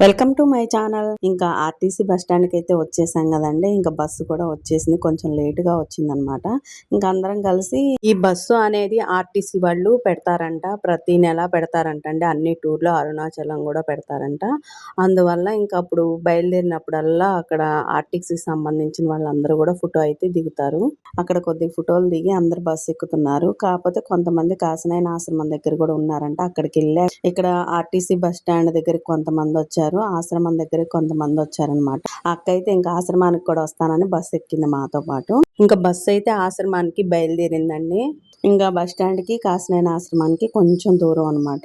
Welcome to my channel. ఇంకా RTC bus స్టాండ్కి అయితే వచ్చేసాం కదండి. ఇంకా బస్సు కూడా వచ్చేసింది. కొంచెం లేట్గా వచ్చిందనమాట. ఇంకా అందరం కలిసి ఈ బస్సు అనేది ఆర్టీసీ వాళ్ళు పెడతారంట. ప్రతి నెల పెడతారంట అండి. అన్ని టూర్లో అరుణాచలం కూడా పెడతారంట. అందువల్ల ఇంకా అప్పుడు బయలుదేరినప్పుడల్లా అక్కడ ఆర్టీసీకి సంబంధించిన వాళ్ళందరూ కూడా ఫోటో అయితే దిగుతారు. అక్కడ కొద్ది ఫోటోలు దిగి అందరు బస్సు ఎక్కుతున్నారు. కాకపోతే కొంతమంది కాసినాయన ఆశ్రమం దగ్గర కూడా ఉన్నారంట. అక్కడికి వెళ్ళా ఇక్కడ ఆర్టీసీ బస్ స్టాండ్ దగ్గర కొంతమంది వచ్చారు. ఆశ్రమం దగ్గర కొంతమంది వచ్చారనమాట అక్క అయితే ఇంకా ఆశ్రమానికి కూడా వస్తానని బస్సు ఎక్కింది మాతో పాటు. ఇంకా బస్సు అయితే ఆశ్రమానికి బయలుదేరిందండి. ఇంకా బస్ స్టాండ్కి కాసినాయన ఆశ్రమానికి కొంచెం దూరం అనమాట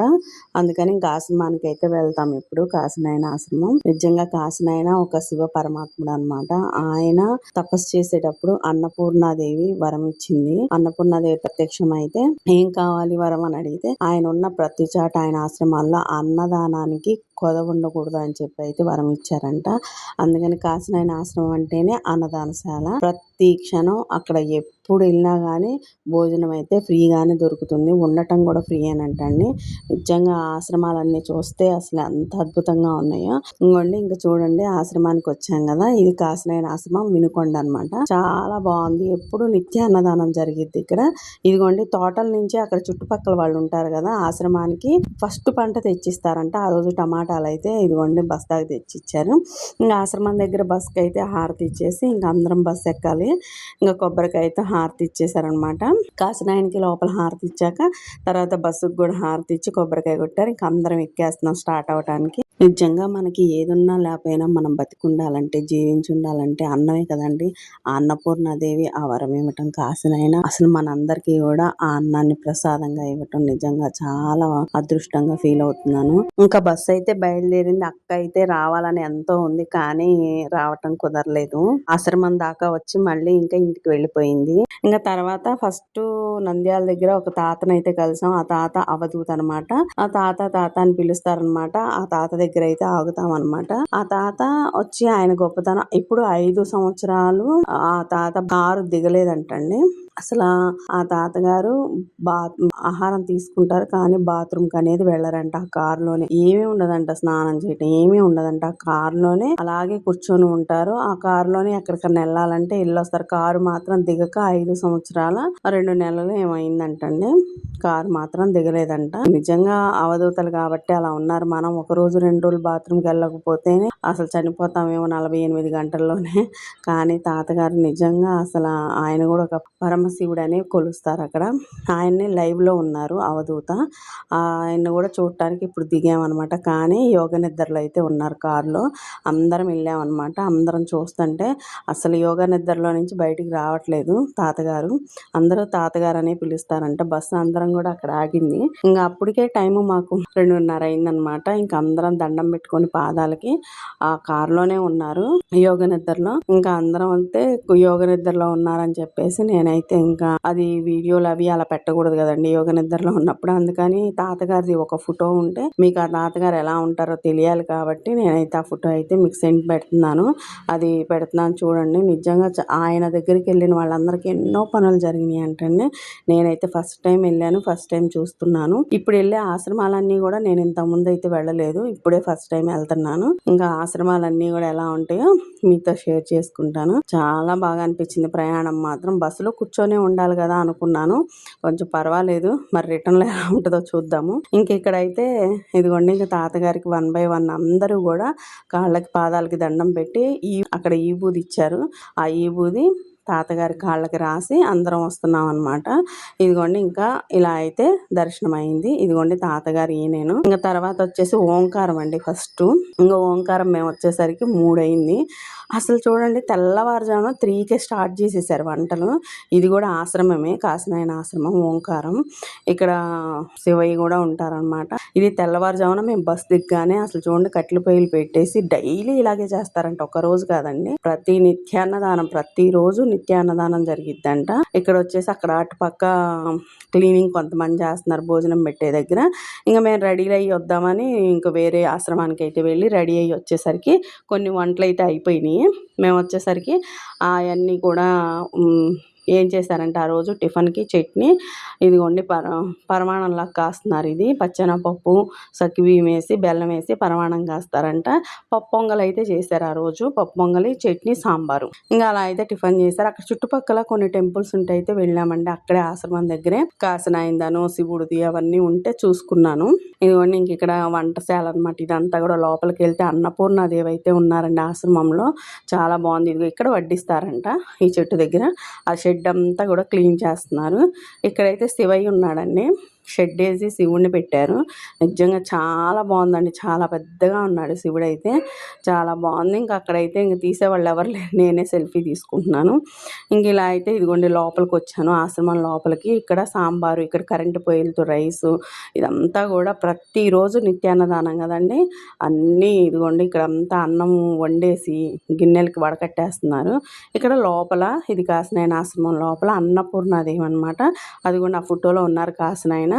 అందుకని ఇంకా ఆశ్రమానికి అయితే వెళ్తాం ఇప్పుడు కాసినాయన ఆశ్రమం. నిజంగా కాసినాయన ఒక శివ పరమాత్ముడు అనమాట ఆయన తపస్సు చేసేటప్పుడు అన్నపూర్ణాదేవి వరం ఇచ్చింది. అన్నపూర్ణాదేవి ప్రత్యక్షం అయితే ఏం కావాలి వరం అని అడిగితే ఆయన ఉన్న ప్రతి చాట ఆయన ఆశ్రమాల్లో అన్నదానానికి కొద ఉండకూడదు అని చెప్పి అయితే వరం ఇచ్చారంట. అందుకని కాసినాయన ఆశ్రమం అంటేనే అన్నదానశాల. ప్రతి క్షణం అక్కడ ఎప్పుడు వెళ్ళినా కానీ భోజనం అయితే ఫ్రీగానే దొరుకుతుంది. ఉండటం కూడా ఫ్రీ అని అంటండి నిజంగా ఆశ్రమాలన్నీ చూస్తే అసలు ఎంత అద్భుతంగా ఉన్నాయో. ఇంకోండి ఇంకా చూడండి ఆశ్రమానికి వచ్చాం కదా. ఇది కాసినాయన ఆశ్రమం వినుకొండ అన్నమాట. చాలా బాగుంది. ఎప్పుడు నిత్య అన్నదానం జరిగిద్ది ఇక్కడ. ఇదిగోండి తోటల నుంచి అక్కడ చుట్టుపక్కల వాళ్ళు ఉంటారు కదా ఆశ్రమానికి ఫస్ట్ పంట తెచ్చిస్తారంట. ఆ రోజు టమాటాలు అయితే ఇదిగోండి బస్తాకి తెచ్చిచ్చారు. ఇంకా ఆశ్రమం దగ్గర బస్కి అయితే హారతి ఇచ్చేసి ఇంకా అందరం బస్ ఎక్కాలి. ఇంకా కొబ్బరికాయ అయితే హారతి ఇచ్చేసారనమాట కాసినాయనకి లోపల హారతి ఇచ్చాక తర్వాత బస్సుకు కూడా హారతి ఇచ్చి కొబ్బరికాయ కొట్టారు. ఇంకా అందరం ఎక్కేస్తున్నాం స్టార్ట్ అవడానికి నిజంగా మనకి ఏదున్నా లేకపోయినా మనం బతికుండాలంటే జీవించి ఉండాలంటే అన్నమే కదండి. ఆ అన్నపూర్ణాదేవి ఆ వరం ఇవ్వటం కాసినైనా అసలు మనందరికీ కూడా ఆ అన్నాన్ని ప్రసాదంగా ఇవ్వటం నిజంగా చాలా అదృష్టంగా ఫీల్ అవుతున్నాను. ఇంకా బస్సు అయితే బయలుదేరింది. అక్క అయితే రావాలని ఎంతో ఉంది. కానీ రావటం కుదరలేదు. ఆశ్రమం దాకా వచ్చి మళ్ళీ ఇంకా ఇంటికి వెళ్ళిపోయింది. ఇంకా తర్వాత ఫస్ట్ నంద్యాల దగ్గర ఒక తాతనైతే కలిసాం. ఆ తాత అవధూత అనమాట ఆ తాత తాత అని పిలుస్తారనమాట ఆ తాత దగ్గర అయితే ఆగుతాం అనమాట ఆ తాత వచ్చి ఆయన గొప్పతనం ఇప్పుడు ఐదు సంవత్సరాలు ఆ తాత కారు దిగలేదంటండి. అసలు ఆ తాతగారు బా ఆహారం తీసుకుంటారు కానీ బాత్రూమ్కి అనేది వెళ్ళరంట. ఆ కారులోనే ఏమీ ఉండదంట స్నానం చేయటం ఏమీ ఉండదంట. ఆ కారులోనే అలాగే కూర్చొని ఉంటారు. ఆ కార్లోనే ఎక్కడికన్నా వెళ్ళాలంటే వెళ్ళొస్తారు కారు మాత్రం దిగక ఐదు సంవత్సరాల రెండు నెలలు ఏమైందంటండి. కారు మాత్రం దిగలేదంట. నిజంగా అవధూతలు కాబట్టి అలా ఉన్నారు. మనం ఒక రోజు రెండు రోజులు బాత్రూమ్కి వెళ్ళకపోతేనే అసలు చనిపోతామేమో నలభై ఎనిమిది గంటల్లోనే. కానీ తాతగారు నిజంగా అసలు ఆయన కూడా ఒక పరమశివుడు అనే కొలుస్తారు అక్కడ. ఆయన్ని లైవ్లో ఉన్నారు అవధూత. ఆయన కూడా చూడటానికి ఇప్పుడు దిగామన్నమాట. కానీ యోగ నిద్రలో అయితే ఉన్నారు కారులో. అందరం వెళ్ళామన్నమాట. అందరం చూస్తుంటే అసలు యోగ నిద్రలో నుంచి బయటికి రావట్లేదు తాతగారు. అందరూ తాతగారు అనే పిలుస్తారంట. బస్సు అందరం కూడా అక్కడ ఆగింది. ఇంకా అప్పటికే టైము మాకు రెండున్నర అయిందనమాట ఇంకా అందరం దండం పెట్టుకొని పాదాలకి ఆ కారులోనే ఉన్నారు యోగ నిద్రలో. ఇంకా అందరం అయితే యోగ నిద్రలో ఉన్నారని చెప్పేసి నేనైతే ఇంకా అది వీడియోలు అవి అలా పెట్టకూడదు కదండి. యోగ నిద్రలో ఉన్నప్పుడు అందుకని తాతగారిది ఒక ఫోటో ఉంటే మీకు ఆ తాతగారు ఎలా ఉంటారో తెలియాలి కాబట్టి నేనైతే ఆ ఫోటో అయితే మీకు సెండ్ పెడుతున్నాను. అది పెడుతున్నాను చూడండి. నిజంగా చ- ఆయన దగ్గరికి వెళ్ళిన వాళ్ళందరికీ ఎన్నో పనులు జరిగినాయి అంటండి నేనైతే ఫస్ట్ టైం వెళ్ళాను ఫస్ట్ టైం చూస్తున్నాను. ఇప్పుడు వెళ్ళే ఆశ్రమాలన్నీ కూడా నేను ఇంత ముందు అయితే వెళ్ళలేదు. ఇప్పుడే ఫస్ట్ టైం వెళ్తున్నాను. ఇంకా ఆశ్రమాలన్నీ కూడా ఎలా ఉంటాయో మీతో షేర్ చేసుకుంటాను. చాలా బాగా అనిపించింది ప్రయాణం మాత్రం. బస్సులో కూర్చొని ఉండాలి కదా అనుకున్నాను. కొంచెం పర్వాలేదు. మరి రిటర్న్లో ఎలా ఉంటుందో చూద్దాము. ఇంక ఇక్కడైతే ఇదిగోండి ఇంకా తాతగారికి వన్ బై వన్ అందరూ కూడా కాళ్ళకి పాదాలకి దండం పెట్టి ఈ అక్కడ ఈ బూది ఇచ్చారు. ఆ ఈ బూది తాతగారి కాళ్ళకి రాసి అందరం వస్తున్నాం అనమాట ఇదిగోండి ఇంకా ఇలా అయితే దర్శనం అయింది ఇదిగోండి తాతగారి నేను ఇంకా తర్వాత వచ్చేసి ఓంకారం అండి ఫస్ట్. ఇంకా ఓంకారం మేము వచ్చేసరికి మూడు అయింది అసలు చూడండి తెల్లవారుజామున త్రీకే స్టార్ట్ చేసేసారు వంటలు. ఇది కూడా ఆశ్రమమే కాసినాయన ఆశ్రమం ఓంకారం. ఇక్కడ శివయ్య కూడా ఉంటారనమాట ఇది తెల్లవారుజామున మేము బస్ దిగ్గానే అసలు చూడండి కట్టెల పొయ్యిలు పెట్టేసి డైలీ ఇలాగే చేస్తారంట. ఒక రోజు కాదండి ప్రతి నిత్యాన్నదానం ప్రతి రోజు నిత్యాన్నదానం జరిగిద్దంట. ఇక్కడ వచ్చేసి అక్కడ అటుపక్క క్లీనింగ్ కొంతమంది చేస్తున్నారు భోజనం పెట్టే దగ్గర. ఇంకా మేము రెడీ అయ్యి వద్దామని ఇంకా వేరే ఆశ్రమానికి అయితే వెళ్ళి రెడీ అయ్యి వచ్చేసరికి కొన్ని వంటలు అయితే అయిపోయినాయి. మేము వచ్చేసరికి అవన్నీ కూడా ఏం చేశారంటే ఆ రోజు టిఫిన్కి చట్నీ ఇదిగోండి పర పరమాణంలా కాస్తున్నారు ఇది. పచ్చెనపప్పు సగ్గుబియ్యం వేసి బెల్లం వేసి పరమాణం కాస్తారంట. పప్పు పొంగల్ అయితే చేశారు ఆ రోజు. పప్పు పొంగలి చట్నీ సాంబారు. ఇంకా అలా అయితే టిఫిన్ చేశారు. అక్కడ చుట్టుపక్కల కొన్ని టెంపుల్స్ ఉంటే అయితే వెళ్ళామండి. అక్కడే ఆశ్రమం దగ్గరే. కాసినాయిందను శివుడిది అవన్నీ ఉంటే చూసుకున్నాను. ఇదిగోండి ఇంక ఇక్కడ వంటశాల అనమాట ఇదంతా కూడా లోపలికి వెళ్తే అన్నపూర్ణాదేవి అయితే ఉన్నారండి ఆశ్రమంలో. చాలా బాగుంది. ఇదిగో ఇక్కడ వడ్డిస్తారంట ఈ చెట్టు దగ్గర. ఆ బెడ్ అంతా కూడా క్లీన్ చేస్తున్నారు. ఇక్కడైతే శివయ్య ఉన్నాడండి. షెడ్ వేసి శివుడిని పెట్టారు. నిజంగా చాలా బాగుందండి. చాలా పెద్దగా ఉన్నాడు శివుడు అయితే చాలా బాగుంది. ఇంకా అక్కడైతే ఇంక తీసేవాళ్ళు ఎవరు లేరు. నేనే సెల్ఫీ తీసుకుంటున్నాను. ఇంక ఇలా అయితే ఇదిగోండి లోపలికి వచ్చాను ఆశ్రమం లోపలికి. ఇక్కడ సాంబారు ఇక్కడ కరెంటు పొయ్యిలతో రైసు ఇదంతా కూడా ప్రతిరోజు నిత్యాన్నదానం కదండి. అన్నీ ఇదిగోండి ఇక్కడ అంతా అన్నం వండేసి గిన్నెలకి వడకట్టేస్తున్నారు. ఇక్కడ లోపల ఇది కాసినాయన ఆశ్రమం లోపల అన్నపూర్ణాదేవి అనమాట అది కూడా నా ఫోటోలో ఉన్నారు కాసినాయన.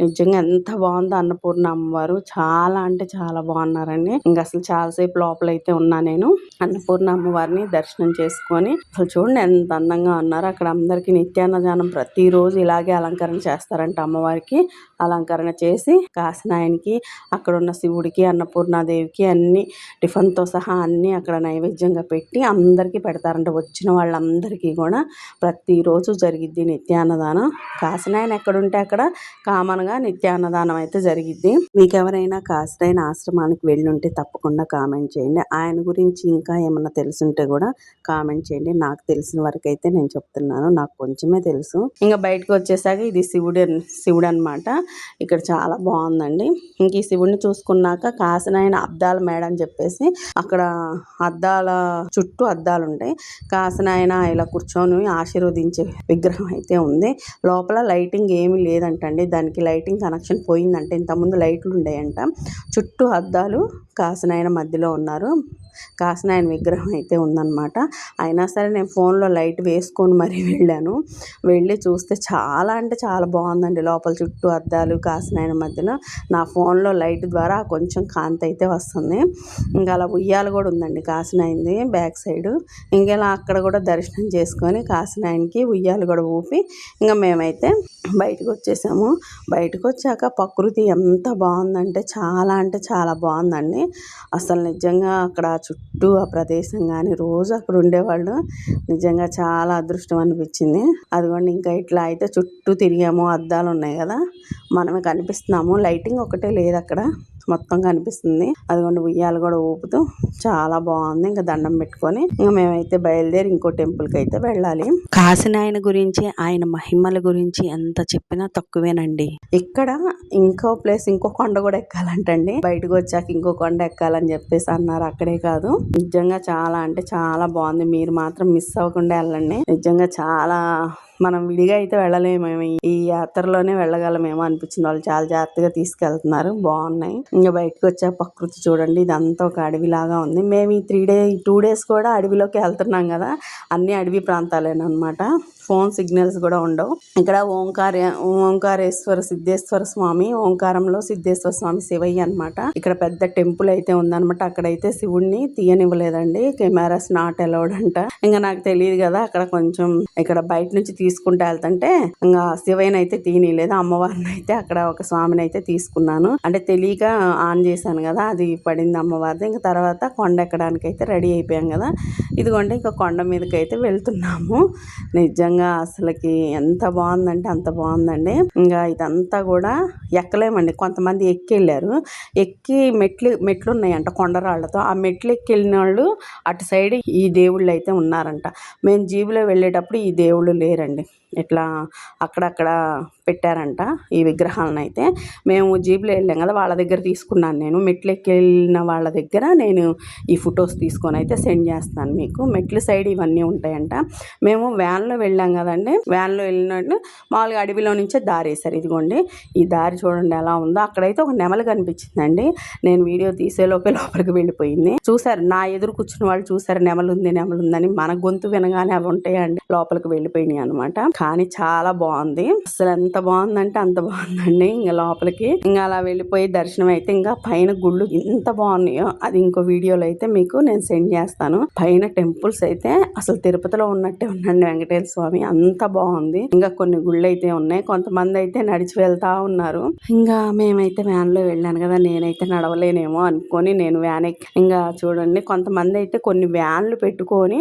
నిజంగా ఎంత బాగుందో అన్నపూర్ణ అమ్మవారు. చాలా అంటే చాలా బాగున్నారండి. ఇంకా అసలు చాలాసేపు లోపల అయితే ఉన్నా నేను. అన్నపూర్ణ అమ్మవారిని దర్శనం చేసుకొని అసలు చూడండి ఎంత అందంగా ఉన్నారు. అక్కడ అందరికి నిత్యాన్నదానం ప్రతిరోజు ఇలాగే అలంకరణ చేస్తారంట అమ్మవారికి. అలంకరణ చేసి కాసినాయనికి అక్కడ ఉన్న శివుడికి అన్నపూర్ణాదేవికి అన్ని టిఫిన్తో సహా అన్ని అక్కడ నైవేద్యంగా పెట్టి అందరికీ పెడతారంట. వచ్చిన వాళ్ళందరికీ కూడా ప్రతిరోజు జరిగిద్ది నిత్యాన్నదానం. కాసినాయన ఎక్కడుంటే అక్కడ కామన్గా నిత్యాన్నదానం అయితే జరిగిద్ది. మీకు ఎవరైనా కాసరైన ఆశ్రమానికి వెళ్ళి ఉంటే తప్పకుండా కామెంట్ చేయండి. ఆయన గురించి ఇంకా ఏమన్నా తెలుసుంటే కూడా కామెంట్ చేయండి. నాకు తెలిసిన వరకు అయితే నేను చెప్తున్నాను. నాకు కొంచెమే తెలుసు. ఇంకా బయటకు వచ్చేసాక ఇది శివుడు శివుడు అనమాట ఇక్కడ చాలా బాగుందండి. ఇంక ఈ శివుడిని చూసుకున్నాక కాసినాయన అద్దాల మేడ అని చెప్పేసి అక్కడ అద్దాల చుట్టూ అద్దాలు ఉంటాయి కాసనాయన ఇలా కూర్చొని ఆశీర్వదించే విగ్రహం అయితే ఉంది. లోపల లైటింగ్ ఏమీ లేదంటండి. దానికి లైటింగ్ కనెక్షన్ పోయిందంటే. ఇంతకుముందు లైట్లు ఉండేయంట. చుట్టూ అద్దాలు కాసినాయన మధ్యలో ఉన్నారు. కాసినాయన విగ్రహం అయితే ఉందన్నమాట. అయినా సరే నేను ఫోన్లో లైట్ వేసుకొని మరీ వెళ్ళాను. వెళ్ళి చూస్తే చాలా అంటే చాలా బాగుందండి. లోపల చుట్టూ అద్దాలు కాసినాయన మధ్యలో. నా ఫోన్లో లైట్ ద్వారా కొంచెం కాంతి అయితే వస్తుంది. ఇంకా అలా ఉయ్యాల కూడా ఉందండి కాసినాయింది బ్యాక్ సైడ్. ఇంకెలా అక్కడ కూడా దర్శనం చేసుకొని కాసినాయనకి ఉయ్యాలు కూడా ఊపి ఇంకా మేమైతే బయటకు వచ్చేసాము. బయటకు వచ్చాక ప్రకృతి ఎంత బాగుందంటే చాలా అంటే చాలా బాగుందండి. అసలు నిజంగా అక్కడ చుట్టూ ఆ ప్రదేశం కానీ రోజు అక్కడ ఉండేవాళ్ళు. నిజంగా చాలా అదృష్టం అనిపించింది. అదిగోండి ఇంకా ఇట్లా అయితే చుట్టూ తిరిగాము. అద్దాలు ఉన్నాయి కదా మనమే కనిపిస్తున్నాము. లైటింగ్ ఒకటే లేదు అక్కడ. మొత్తం కనిపిస్తుంది. అదిగోండి ఉయ్యాలు కూడా ఊపుతూ చాలా బాగుంది. ఇంకా దండం పెట్టుకొని ఇంకా మేమైతే బయలుదేరి ఇంకో టెంపుల్కి అయితే వెళ్ళాలి. కాసినాయన గురించి ఆయన మహిమల గురించి ఎంత చెప్పినా తక్కువేనండి. ఇక్కడ ఇంకో ప్లేస్ ఇంకో కొండ కూడా ఎక్కాలంటండి. బయటకు వచ్చాక ఇంకో కొండ ఎక్కాలని చెప్పేసి అన్నారు. అక్కడే కాదు. నిజంగా చాలా అంటే చాలా బాగుంది. మీరు మాత్రం మిస్ అవ్వకుండా వెళ్ళండి. నిజంగా చాలా మనం విడిగా అయితే వెళ్ళలేమేమో. ఈ యాత్రలోనే వెళ్ళగలమేమో అనిపించింది. వాళ్ళు చాలా జాగ్రత్తగా తీసుకెళ్తున్నారు. బాగున్నాయి. ఇంకా బయటకు వచ్చే ప్రకృతి చూడండి ఇదంతా ఒక అడవిలాగా ఉంది. మేము ఈ త్రీ డే టూ డేస్ కూడా అడవిలోకి వెళ్తున్నాం కదా అన్నీ అడవి ప్రాంతాలేనమాట ఫోన్ సిగ్నల్స్ కూడా ఉండవు. ఇక్కడ ఓంకార ఓంకారేశ్వర సిద్ధేశ్వర స్వామి ఓంకారంలో సిద్ధేశ్వర స్వామి శివయ్య అన్నమాట. ఇక్కడ పెద్ద టెంపుల్ అయితే ఉందనమాట అక్కడైతే శివుణ్ణి తీయనివ్వలేదండి. కెమెరాస్ నాట్ అలౌడ్ అంట. ఇంకా నాకు తెలియదు కదా అక్కడ కొంచెం ఇక్కడ బయట నుంచి తీసుకుంటూ వెళ్తుంటే ఇంకా శివయ్యని అయితే తీయనిలేదు అమ్మవారిని అయితే అక్కడ ఒక స్వామిని అయితే తీసుకున్నాను. అంటే తెలియక ఆన్ చేశాను కదా అది పడింది అమ్మవారిది. ఇంకా తర్వాత కొండ ఎక్కడానికి అయితే రెడీ అయిపోయాం కదా. ఇదిగోండి ఇంకా కొండ మీదకి అయితే వెళ్తున్నాము. నిజంగా అసలుకి ఎంత బాగుందంటే అంత బాగుందండి. ఇంకా ఇదంతా కూడా ఎక్కలేమండి. కొంతమంది ఎక్కి వెళ్ళారు ఎక్కి మెట్లు మెట్లు ఉన్నాయంట కొండరాళ్ళతో. ఆ మెట్లు ఎక్కి వెళ్ళిన వాళ్ళు అటు సైడ్ ఈ దేవుళ్ళు అయితే ఉన్నారంట. మేము జీబులో వెళ్ళేటప్పుడు ఈ దేవుళ్ళు లేరండి. ఇట్లా అక్కడక్కడ పెట్టారంట ఈ విగ్రహాలను అయితే మేము జీప్లో వెళ్ళాం కదా వాళ్ళ దగ్గర తీసుకున్నాను నేను. మెట్లు ఎక్కి వెళ్ళిన వాళ్ళ దగ్గర నేను ఈ ఫొటోస్ తీసుకొని అయితే సెండ్ చేస్తాను మీకు. మెట్ల సైడ్ ఇవన్నీ ఉంటాయంట. మేము వ్యాన్లో వెళ్ళాం కదండి. వ్యాన్లో వెళ్ళినట్టు మామూలుగా అడవిలో నుంచే దారి వేశారు ఇదిగోండి ఈ దారి చూడండి ఎలా ఉందో. అక్కడైతే ఒక నెమలు కనిపించిందండి. నేను వీడియో తీసే లోపే లోపలికి వెళ్ళిపోయింది. చూసారు నా ఎదురు కూర్చున్న వాళ్ళు చూసారు నెమలు ఉంది నెమలు ఉందని. మన గొంతు వినగానే అవి ఉంటాయండి. లోపలికి వెళ్ళిపోయినాయి అనమాట కానీ చాలా బాగుంది. అసలు ఎంత బాగుందంటే అంత బాగుందండి. ఇంకా లోపలికి ఇంకా అలా వెళ్ళిపోయి దర్శనం అయితే ఇంకా పైన గుళ్ళు ఎంత బాగున్నాయో అది ఇంకో వీడియోలో అయితే మీకు నేను సెండ్ చేస్తాను. పైన టెంపుల్స్ అయితే అసలు తిరుపతిలో ఉన్నట్టే ఉండండి వెంకటేశ్వర స్వామి. అంత బాగుంది. ఇంకా కొన్ని గుళ్ళు అయితే ఉన్నాయి. కొంతమంది అయితే నడిచి వెళ్తా ఉన్నారు. ఇంకా మేమైతే వ్యాన్లో వెళ్ళాను కదా నేనైతే నడవలేనేమో అనుకొని నేను వ్యాన్ ఇంకా చూడండి. కొంతమంది అయితే కొన్ని వ్యాన్లు పెట్టుకొని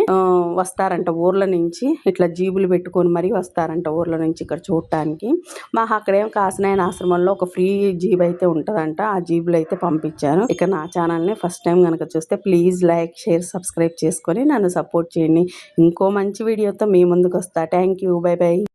వస్తారంట ఊర్ల నుంచి. ఇట్లా జీబులు పెట్టుకొని మరి వస్తారంట ఊర్లో నుంచి ఇక్కడ చూడటానికి మాకు అక్కడేం కాసినాయన ఆశ్రమంలో ఒక ఫ్రీ జీబ్ అయితే ఉంటదంట. ఆ జీబులు అయితే పంపించారు. ఇక నా ఛానల్ని ఫస్ట్ టైం కనుక చూస్తే ప్లీజ్ లైక్ షేర్ సబ్స్క్రైబ్ చేసుకొని నన్ను సపోర్ట్ చేయండి. ఇంకో మంచి వీడియోతో మీ ముందుకు వస్తా థ్యాంక్ యూ. By by.